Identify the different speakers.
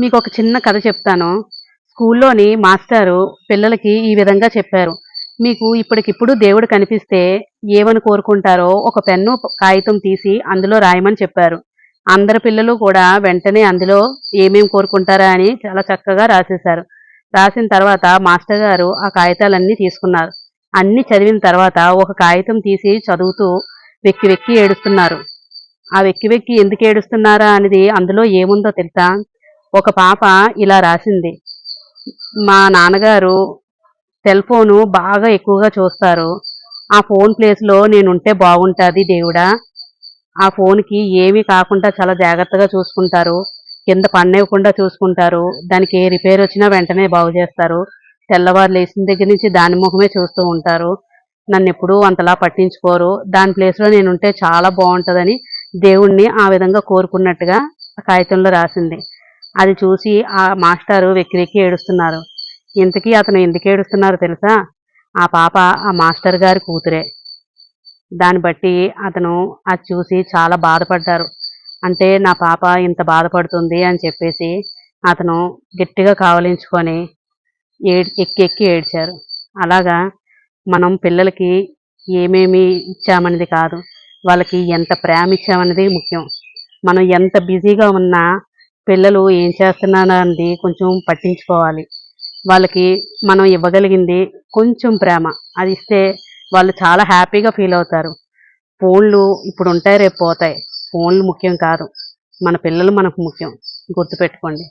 Speaker 1: మీకు ఒక చిన్న కథ చెప్తాను. స్కూల్లోని మాస్టారు పిల్లలకి ఈ విధంగా చెప్పారు. మీకు ఇప్పటికిప్పుడు దేవుడు కనిపిస్తే ఏమని కోరుకుంటారో ఒక పెన్ను కాగితం తీసి అందులో రాయమని చెప్పారు. అందరి పిల్లలు కూడా వెంటనే అందులో ఏమేం కోరుకుంటారా అని చాలా చక్కగా రాసేశారు. రాసిన తర్వాత మాస్టర్ గారు ఆ కాగితాలన్నీ తీసుకున్నారు. అన్ని చదివిన తర్వాత ఒక కాగితం తీసి చదువుతూ వెక్కి వెక్కి ఏడుస్తున్నారు. ఆ వెక్కి వెక్కి ఎందుకు ఏడుస్తున్నారా అనేది అందులో ఏముందో తెలుసా? ఒక పాప ఇలా రాసింది. మా నాన్నగారు సెల్ ఫోను బాగా ఎక్కువగా చూస్తారు. ఆ ఫోన్ ప్లేస్లో నేనుంటే బాగుంటుంది దేవుడా. ఆ ఫోన్కి ఏమీ కాకుండా చాలా జాగ్రత్తగా చూసుకుంటారు. కింద పన్నివ్వకుండా చూసుకుంటారు. దానికి ఏ రిపేర్ వచ్చినా వెంటనే బాగు చేస్తారు. తెల్లవారు లేచిన దగ్గర నుంచి దాని ముఖమే చూస్తూ ఉంటారు. నన్ను ఎప్పుడూ అంతలా పట్టించుకోరు. దాని ప్లేస్లో నేనుంటే చాలా బాగుంటుందని దేవుణ్ణి ఆ విధంగా కోరుకున్నట్టుగా కాగితంలో రాసింది. అది చూసి ఆ మాస్టారు వెక్కి వెక్కి ఏడుస్తున్నారు. ఇంతకీ అతను ఎందుకు ఏడుస్తున్నారు తెలుసా? ఆ పాప ఆ మాస్టర్ గారి కూతురే. దాన్ని బట్టి అతను అది చూసి చాలా బాధపడ్డారు. అంటే నా పాప ఇంత బాధపడుతుంది అని చెప్పేసి అతను గట్టిగా కావలించుకొని ఏడ్ ఎక్కి ఎక్కి ఏడ్చారు. అలాగా మనం పిల్లలకి ఏమేమి ఇచ్చామనేది కాదు. వాళ్ళకి ఎంత ప్రేమ ఇచ్చామనేది ముఖ్యం. మనం ఎంత బిజీగా ఉన్నా పిల్లలు ఏం చేస్తున్నారు అనేది కొంచెం పట్టించుకోవాలి. వాళ్ళకి మనం ఇవ్వగలిగింది కొంచెం ప్రేమ. అది ఇస్తే వాళ్ళు చాలా హ్యాపీగా ఫీల్ అవుతారు. ఫోన్లు ఇప్పుడు ఉంటాయి రేపు పోతాయి. ఫోన్లు ముఖ్యం కాదు. మన పిల్లలు మనకు ముఖ్యం. గుర్తుపెట్టుకోండి.